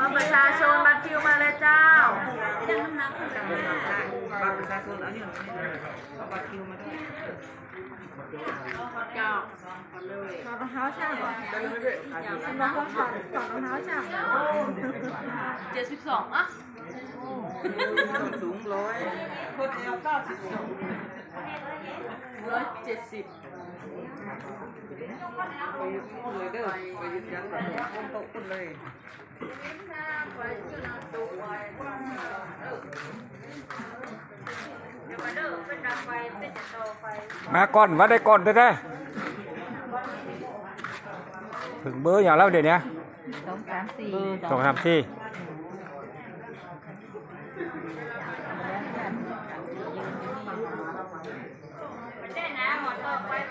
มาประชาชนมาคิวมาเลยเจ้าดังนักบัตรประชาชนเอาอยู่นี่ยบัตรคิวมาด้วยเจ้าถอดรองเท้าช่างก่อนน้องต้องถอดถอดรองเท้าช่างเจ็ดสิบสองอะสูงร้อยคนเอวเก้าสิบสอง ร้อมาก่อนว่าได้ก่อนได้ได้ถึงเบอร์อย่างแล้วเดี๋ยวนี้สองสามสี่สองสามสี่ 在哪？我แล้